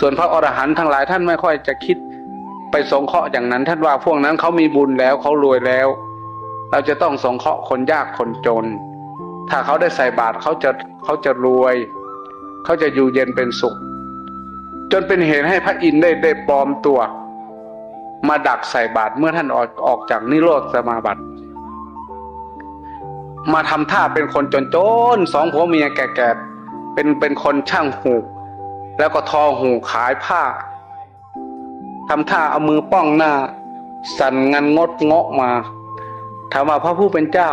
ส่วนพระอรหันต์ทั้งหลายท่านไม่ค่อยจะคิดไปสงเคราะห์อย่างนั้น ท่านว่าพวกนั้นเขามีบุญแล้วเขารวยแล้ว เราจะต้องสงเคราะห์คนยากคนจน ถ้าเขาได้ใส่บาตรเขาจะเขาจะรวย เขาจะอยู่เย็นเป็นสุข จนเป็นเหตุให้พระอินทร์ได้ได้ปลอมตัว มาดักใส่บาตรเมื่อท่านออกออกจากนิโรธสมาบัติ มาทำท่าเป็นคนจนจนสองผัวเมียแก่ๆเป็นเป็นคนช่างหูก แล้วก็ทอหูขายผ้าทำท่าเอามือป้องหน้า สั่นงันงดเงาะมาถามว่าพระผู้เป็นเจ้า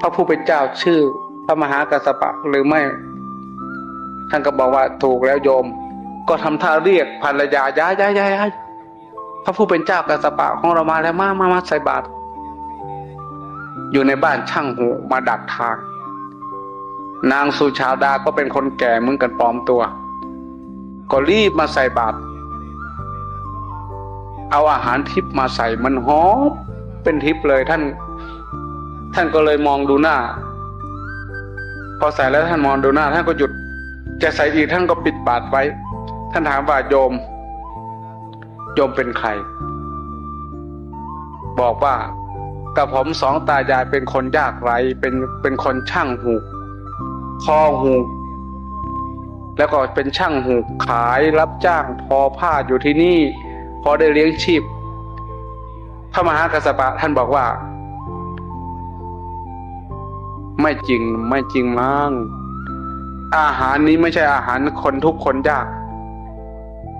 พระผู้เป็นเจ้าชื่อ พระมหากัสสปะหรือไม่ ท่านก็บอกว่าถูกแล้วโยม ก็ทำท่าเรียกภรรยาย้ายย้ายย้ายพระผู้เป็นเจ้ากัสปะของเรามาแล้วมามามาใส่บาตรอยู่ในบ้านช่างหูมาดักทาง นางสุชาดาก็เป็นคนแก่มือนกันปลอมตัว ก็รีบมาใส่บาตรเอาอาหารทิพมาใส่มันหอมเป็นทิพย์เลยท่าน ท่านก็เลยมองดูหน้า พอใส่แล้วท่านมองดูหน้า ท่านก็หยุด จะใส่อีกท่านก็ปิดบาตรไว้ ท่านถามว่าโยม โยมเป็นใคร บอกว่ากับผมสองตายายเป็นคนยากไรเป็นเป็นคนช่างหูก คอหูกแล้วก็เป็นช่างหูกขายรับจ้างทอผ้าอยู่ที่นี่ พอได้เลี้ยงชีพ พระมหากัสสปะท่านบอกว่า ไม่จริงไม่จริงมั้งอาหารนี้ไม่ใช่อาหารคนทุกคนยาก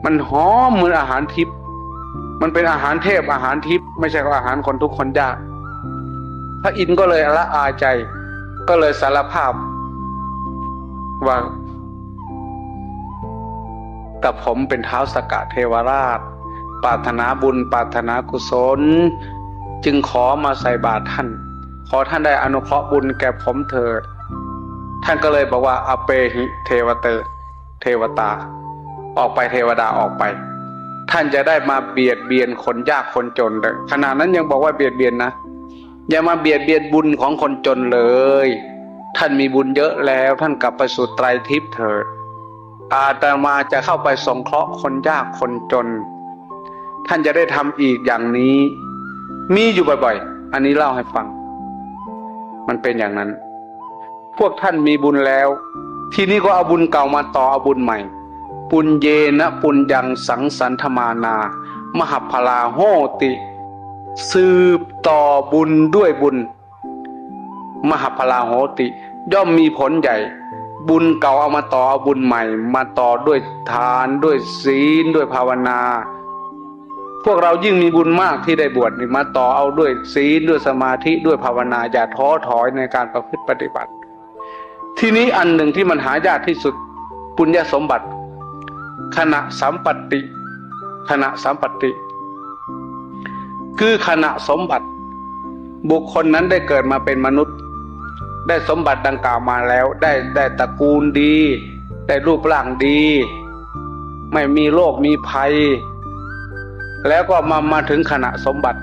มันหอมเหมือนอาหารทิพย์มันเป็นอาหารเทพอาหารทิพย์ไม่ใช่อาหารคนทุกคนยาก พระอินทร์ก็เลยละอาใจ ก็เลยสารภาพ ว่า กับผมเป็นเท้าสกะเทวราช ปรารถนาบุญ ปรารถนากุศล จึงขอมาใส่บาตรท่าน ขอท่านได้อนุเคราะห์บุญแก่ผมเถิด ท่านก็เลยบอกว่าอเปหิเทวเตเทวตา ออกไปเทวดาออกไปท่านจะได้มาเบียดเบียนคนยากคนจนเลยขณะนั้นยังบอกว่าเบียดเบียนนะ อย่ามาเบียดเบียนบุญของคนจนเลย ท่านมีบุญเยอะแล้วท่านกลับไปสู่ไตรทิพย์เถิดอาตมาจะเข้าไปสงเคราะห์คนยากคนจน ท่านจะได้ทำอีกอย่างนี้ มีอยู่บ่อยๆ อันนี้เล่าให้ฟัง มันเป็นอย่างนั้น พวกท่านมีบุญแล้ว ทีนี้ก็เอาบุญเก่ามาต่อเอาบุญใหม่ ปุญเยนะปุญญังสังสันธมานา มหพลาโหติ สืบต่อบุญด้วยบุญ มหพลาโหติ ย่อมมีผลใหญ่ บุญเก่าเอามาต่อเอาบุญใหม่ มาต่อด้วยทานด้วยศีลด้วยภาวนา พวกเรายิ่งมีบุญมากที่ได้บวชนี่มาต่อเอาด้วยศีลด้วยสมาธิด้วยภาวนาอย่าท้อถอยในการประพฤติปฏิบัติ ทีนี้อันหนึ่งที่มันหายากที่สุดปุญญสมบัติ ขณะสัมปติขณะสัมปติ คือขณะสมบัติ บุคคลนั้นได้เกิดมาเป็นมนุษย์ ได้สมบัติดังกล่าวมาแล้วได้ได้ตระกูลดี ได้รูปร่างดี ไม่มีโรคมีภัย แล้วก็มามาถึงขณะสมบัติ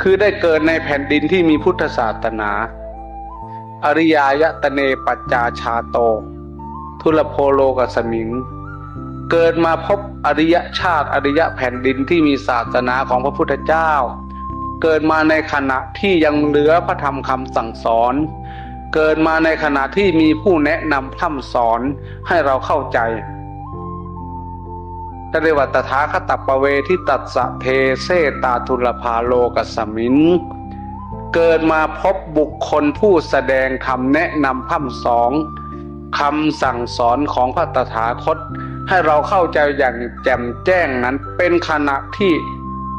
คือได้เกิดในแผ่นดินที่มีพุทธศาสนา อริยายตเนปัจจาชาโต ทุลโพโลกสมิง เกิดมาพบอริยชาติอริยแผ่นดินที่มีศาสนาของพระพุทธเจ้า เกิดมาในขณะที่ยังเหลือพระธรรมคำสั่งสอน เกิดมาในขณะที่มีผู้แนะนำพร่ำสอนให้เราเข้าใจเรียกว่าตถาคตปเวทิตัสะเทเสตาทุลภาโลกสมิงเกิดมาพบบุคคลผู้แสดงคำแนะนำพร่ำสอนคำสั่งสอนของพระตถาคต ให้เราเข้าใจอย่างแจ่มแจ้งนั้นเป็นขณะที่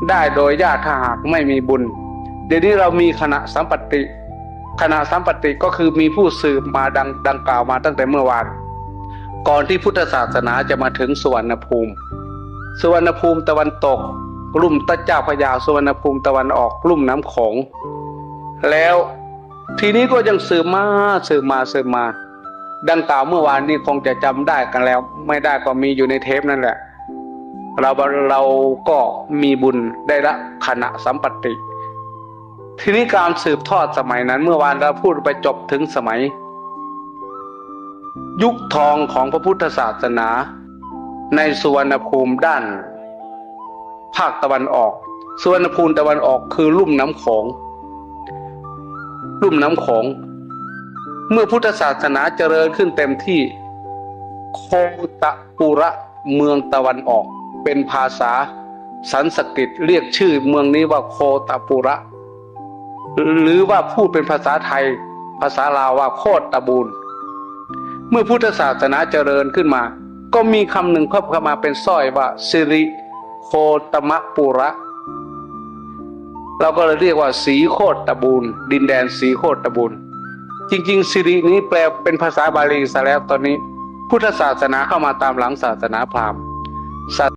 ได้โดยญาติถ้าหากไม่มีบุญ เดี๋ยวนี้เรามีขณะสัมปติ ขณะสัมปติก็คือมีผู้สืบมาดังดังกล่าวมาตั้งแต่เมื่อวาน ก่อนที่พุทธศาสนาจะมาถึงสุวรรณภูมิ สุวรรณภูมิตะวันตกลุ่มตะเจ้าพยาสุวรรณภูมิตะวันออกลุ่มน้ำโขงแล้วทีนี้ก็ยังสืบมาสืบมาสืบมา ดังกล่าวเมื่อวานนี้คงจะจำได้กันแล้ว ไม่ได้ก็มีอยู่ในเทปนั่นแหละ เราเราก็มีบุญได้ละขณะสัมปติ ทีนี้การสืบทอดสมัยนั้นเมื่อวานเราพูดไปจบถึงสมัย ยุคทองของพระพุทธศาสนา ในสุวรรณภูมิด้าน ภาคตะวันออก สุวรรณภูมิตะวันออกคือลุ่มน้ำโขงลุ่มน้ำโขงเมื่อพุทธศาสนาเจริญขึ้นเต็มที่ โคตะปุระเมืองตะวันออก เป็นภาษาสันสกฤตเรียกชื่อเมืองนี้ว่าโคตะปุระ หรือว่าพูดเป็นภาษาไทย ภาษาลาวว่าโคตตะบูนเมื่อพุทธศาสนาเจริญขึ้นมา ก็มีคำหนึ่งเพิ่มเข้ามาเป็นสร้อยว่าสิริโคตมะปุระ เราก็เลยเรียกว่า สีโคตตะบูนดินแดนสีโคตตะบูนจริง ๆ สิรินี้แปลเป็นภาษาบาลีซะแล้วตอนนี้ พุทธศาสนาเข้ามาตามหลังศาสนาพราหมณ์